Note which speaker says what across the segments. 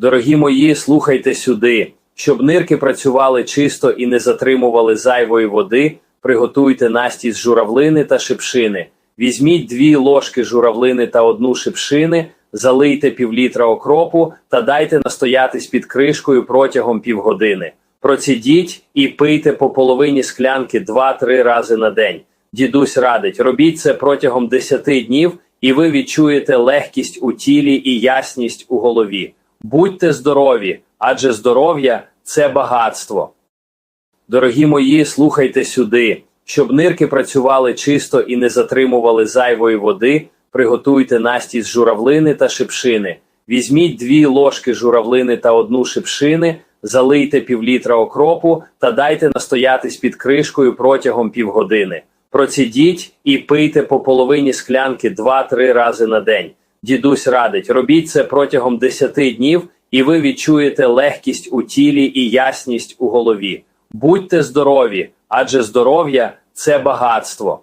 Speaker 1: Дорогі мої, слухайте сюди. Щоб нирки працювали чисто і не затримували зайвої води, приготуйте насті з журавлини та шипшини. Візьміть дві ложки журавлини та одну шипшини, залийте півлітра окропу та дайте настоятись під кришкою протягом півгодини. Процідіть і пийте по половині склянки 2-3 рази на день. Дідусь радить, робіть це протягом 10 днів, і ви відчуєте легкість у тілі і ясність у голові. Будьте здорові, адже здоров'я це багатство. Дорогі мої, слухайте сюди. Щоб нирки працювали чисто і не затримували зайвої води, приготуйте насті з журавлини та шипшини. Візьміть дві ложки журавлини та одну шипшини, залийте півлітра окропу та дайте настоятись під кришкою протягом півгодини. Процідіть і пийте по половині склянки 2-3 рази на день. Дідусь радить, робіть це протягом 10 днів, і ви відчуєте легкість у тілі і ясність у голові. Будьте здорові, адже здоров'я це багатство.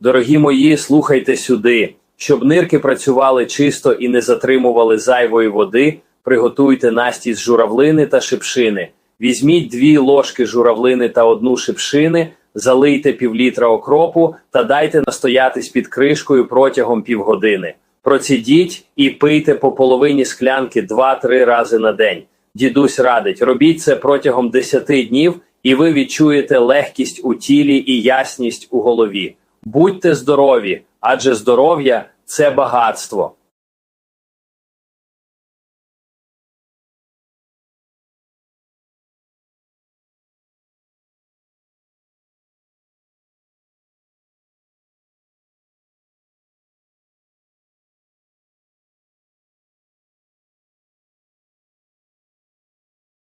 Speaker 1: Дорогі мої, слухайте сюди. Щоб нирки працювали чисто і не затримували зайвої води, приготуйте насті з журавлини та шипшини. Візьміть дві ложки журавлини та одну шипшини, залийте півлітра окропу та дайте настоятись під кришкою протягом півгодини. Процідіть і пийте по половині склянки 2-3 рази на день. Дідусь радить, робіть це протягом 10 днів, і ви відчуєте легкість у тілі і ясність у голові. Будьте здорові, адже здоров'я це багатство.